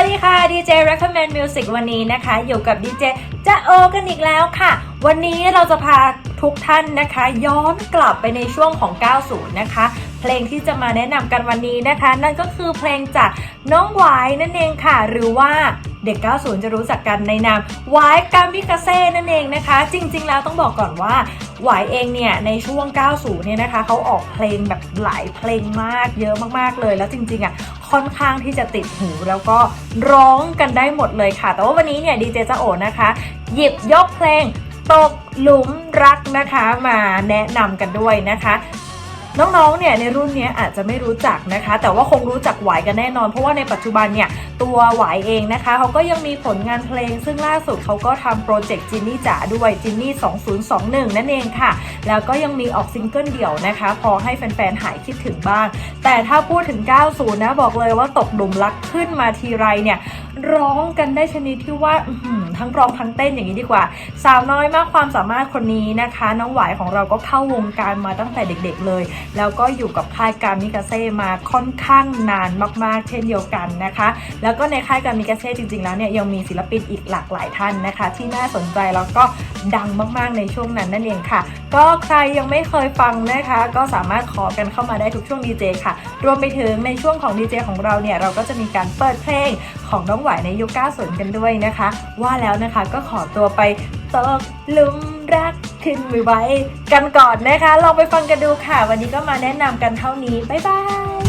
วัสดีค่ะ DJ Recommend Music วันนี้นะคะ อยู่กับ DJ จะโอกันอีกแล้วค่ะ วันนี้เราจะพาทุกท่านนะคะ ย้อนกลับไปในช่วงของ 90 นะคะ เพลงที่จะมาแนะนำกันวันนี้นะคะ นั่นก็คือเพลงจากน้องหวายนั่นเองค่ะ หรือว่าเด็ก 90 จะรู้จักกันในนามหวายกามิกาเซ่นั่นเองนะคะ จริง ๆ แล้วต้องบอกก่อนว่าหวายเองเนี่ยในช่วง 90 เนี่ยนะคะเขาออกเพลงแบบหลายเพลงมากเยอะมากๆเลย แล้วจริงๆอะ ค่อนข้างที่จะติดหูแล้วก็ร้องกันได้หมดเลยค่ะ แต่ว่าวันนี้เนี่ยดีเจจะโอนะคะ หยิบยกเพลงตกหลุมรักนะคะมาแนะนำกันด้วยนะคะ น้องๆ เนี่ยในรุ่นนี้อาจจะไม่รู้จักนะคะ แต่ว่าคงรู้จักหวายกันแน่นอน เพราะว่าในปัจจุบันเนี่ยตัวหวายเองนะคะเขาก็ยังมีผลงานเพลง ซึ่งล่าสุดเขาก็ทำโปรเจกต์จินนี่จ๋าด้วยจินนี่ 2021 นั่นเองค่ะ แล้วก็ยังมีออกซิงเกิลเดี่ยวนะคะ พอให้แฟนๆ หายคิดถึงบ้าง แต่ถ้าพูดถึง 90 นะ บอกเลยว่าตกหลุมรักขึ้นมาทีไรเนี่ยร้องกันได้ชนิดที่ว่าอื ทั้งร้องทั้งเต้นอย่างนี้ดีกว่า สาวน้อยมากความสามารถคนนี้นะคะ น้องหวายของเราก็เข้าวงการมาตั้งแต่เด็กๆเลย แล้วก็อยู่กับค่ายการมิกาเซ่มาค่อนข้างนานมากๆ เช่นเดียวกันนะคะ แล้วก็ในค่ายการมิกาเซ่จริงๆแล้วเนี่ยยังมีศิลปินอีกหลากหลายท่านนะคะ ที่น่าสนใจแล้วก็ดังมากๆในช่วงนั้นนั่นเองค่ะ ก็ใครยังไม่เคยฟังนะคะ ก็สามารถขอกันเข้ามาได้ทุกช่วงดีเจค่ะ รวมไปถึงในช่วงของดีเจของเราเนี่ย เราก็จะมีการเปิดเพลงของน้องหวายในยุค90กันด้วยนะคะ ว่าแล้วนะคะก็ขอตัวไปตกลุมรักขึ้นไม่ไหวกันก่อนนะคะ ลองไปฟังกันดูค่ะ วันนี้ก็มาแนะนำกันเท่านี้ บ๊ายบาย